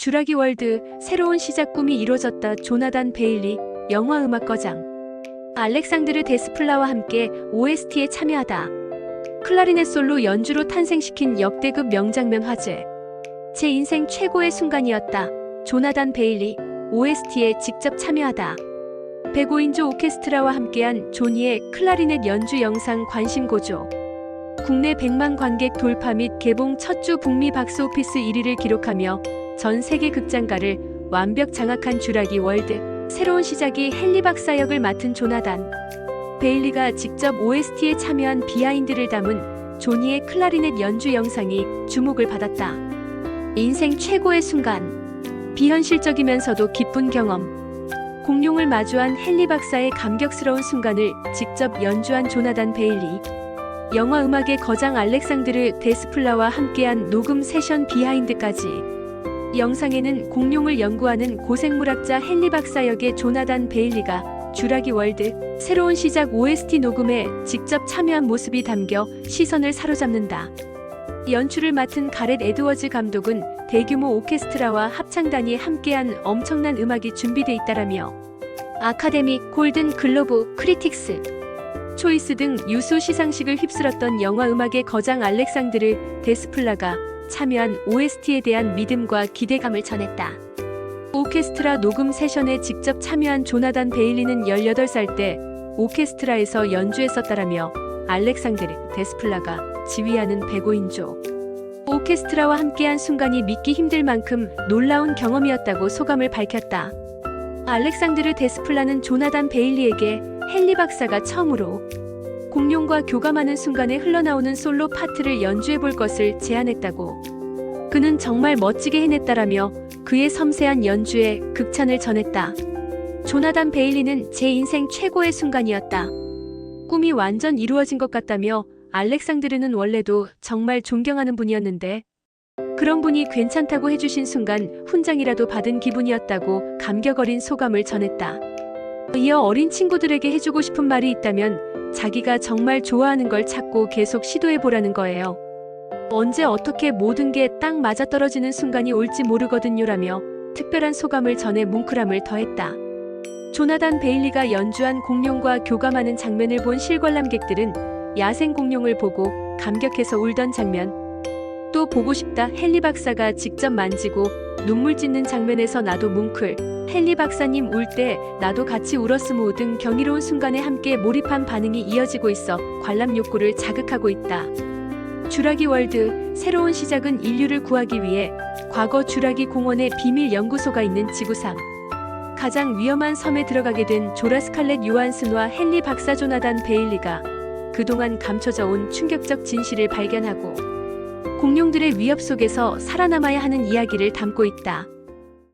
주라기 월드 새로운 시작 꿈이 이루어졌다. 조나단 베일리 영화 음악 거장 알렉산드르 데스플라와 함께 OST에 참여하다. 클라리넷 솔로 연주로 탄생시킨 역대급 명장면 화제. 제 인생 최고의 순간이었다. 조나단 베일리 OST에 직접 참여하다. 105인조 오케스트라와 함께한 조니의 클라리넷 연주 영상 관심 고조. 국내 100만 관객 돌파 및 개봉 첫 주 북미 박스 오피스 1위를 기록하며 전 세계 극장가를 완벽 장악한 주라기 월드. 새로운 시작이 헨리 박사 역을 맡은 조나단. 베일리가 직접 OST에 참여한 비하인드를 담은 조니의 클라리넷 연주 영상이 주목을 받았다. 인생 최고의 순간. 비현실적이면서도 기쁜 경험. 공룡을 마주한 헨리 박사의 감격스러운 순간을 직접 연주한 조나단 베일리. 영화 음악의 거장 알렉산드르 데스플라와 함께한 녹음 세션 비하인드까지. 영상에는 공룡을 연구하는 고생물학자 헨리 박사 역의 조나단 베일리가 주라기 월드 새로운 시작 OST 녹음에 직접 참여한 모습이 담겨 시선을 사로잡는다. 연출을 맡은 가렛 에드워즈 감독은 대규모 오케스트라와 합창단이 함께한 엄청난 음악이 준비돼 있다라며 아카데미, 골든 글로브, 크리틱스, 초이스 등 유수 시상식을 휩쓸었던 영화 음악의 거장 알렉산드르 데스플라가 참여한 OST에 대한 믿음과 기대감을 전했다. 오케스트라 녹음 세션에 직접 참여한 조나단 베일리는 18살 때 오케스트라에서 연주했었다라며 알렉산드르 데스플라가 지휘하는 105인조 오케스트라와 함께한 순간이 믿기 힘들 만큼 놀라운 경험이었다고 소감을 밝혔다. 알렉산드르 데스플라는 조나단 베일리에게 헨리 박사가 처음으로 공룡과 교감하는 순간에 흘러나오는 솔로 파트를 연주해 볼 것을 제안했다고. 그는 정말 멋지게 해냈다라며 그의 섬세한 연주에 극찬을 전했다. 조나단 베일리는 제 인생 최고의 순간이었다. 꿈이 완전 이루어진 것 같다며 알렉산드르는 원래도 정말 존경하는 분이었는데 그런 분이 괜찮다고 해주신 순간 훈장이라도 받은 기분이었다고 감격 어린 소감을 전했다. 이어 어린 친구들에게 해주고 싶은 말이 있다면 자기가 정말 좋아하는 걸 찾고 계속 시도해보라는 거예요. 언제 어떻게 모든 게 딱 맞아떨어지는 순간이 올지 모르거든요라며 특별한 소감을 전해 뭉클함을 더했다. 조나단 베일리가 연주한 공룡과 교감하는 장면을 본 실관람객들은 야생 공룡을 보고 감격해서 울던 장면, 또 보고 싶다 헨리 박사가 직접 만지고 눈물 짓는 장면에서 나도 뭉클, 헨리 박사님 울 때 나도 같이 울었으모 등 경이로운 순간에 함께 몰입한 반응이 이어지고 있어 관람 욕구를 자극하고 있다. 주라기 월드 새로운 시작은 인류를 구하기 위해 과거 주라기 공원의 비밀 연구소가 있는 지구상 가장 위험한 섬에 들어가게 된 조라 스칼렛 요한슨과 헨리 박사 조나단 베일리가 그동안 감춰져 온 충격적 진실을 발견하고 공룡들의 위협 속에서 살아남아야 하는 이야기를 담고 있다.